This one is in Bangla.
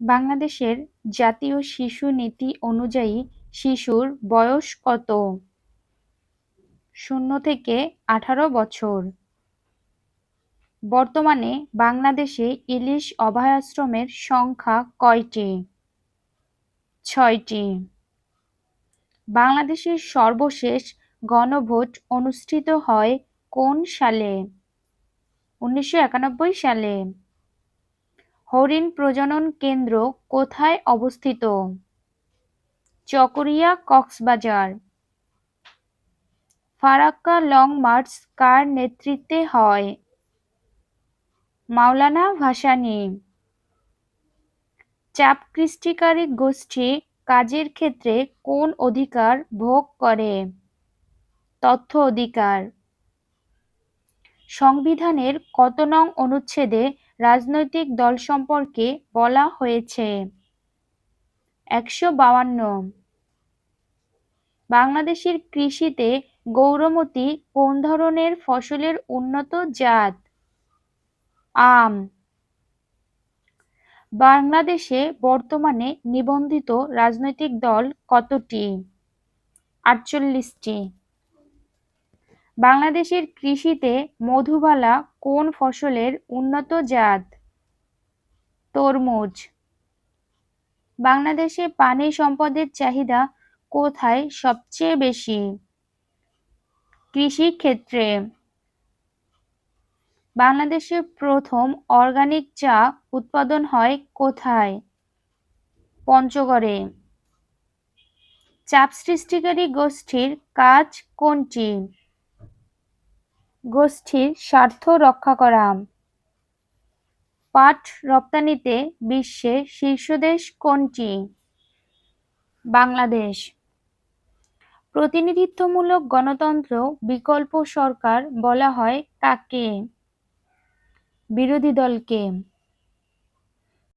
বাংলাদেশের জাতীয় শিশু নীতি অনুযায়ী শিশুর বয়স কত? শূন্য থেকে আঠারো বছর। বর্তমানে বাংলাদেশে ইলিশ অভয়াশ্রমের সংখ্যা কয়টি? ছয়টি। বাংলাদেশের সর্বশেষ গণভোট অনুষ্ঠিত হয় কোন সালে? উনিশশো একানব্বই সালে। হরিণ প্রজনন কেন্দ্র কোথায় অবস্থিত? চকরিয়া কক্সবাজার। ফারাক্কা লং মার্চ কার নেতৃত্বে হয়? মাওলানা ভাসানী। চাপ সৃষ্টিকারী গোষ্ঠী কাজের ক্ষেত্রে কোন অধিকার ভোগ করে? তথ্য অধিকার। সংবিধানের কত নং অনুচ্ছেদে রাজনৈতিক দল সম্পর্কে বলা হয়েছে? একশো বাওয়ান্ন। বাংলাদেশের কৃষিতে গৌরমতি কোন ধরনের ফসলের উন্নত জাত? আম। বাংলাদেশে বর্তমানে নিবন্ধিত রাজনৈতিক দল কতটি? আটচল্লিশটি। বাংলাদেশের কৃষিতে মধুবালা কোন ফসলের উন্নত জাত? তরমুজ। বাংলাদেশে পানি সম্পদের চাহিদা কোথায় সবচেয়ে বেশি? কৃষি ক্ষেত্রে। বাংলাদেশে প্রথম অর্গানিক চা উৎপাদন হয় কোথায়? পঞ্চগড়ে। চাপ সৃষ্টিকারী গোষ্ঠীর কাজ কোনটি? গোষ্ঠীর স্বার্থ রক্ষা করা। পাট রপ্তানিতে বিশ্বের শীর্ষ দেশ কোনটি? বাংলাদেশ। প্রতিনিধিত্বমূলক গণতন্ত্র বিকল্প সরকার বলা হয় কাকে? বিরোধী দলকে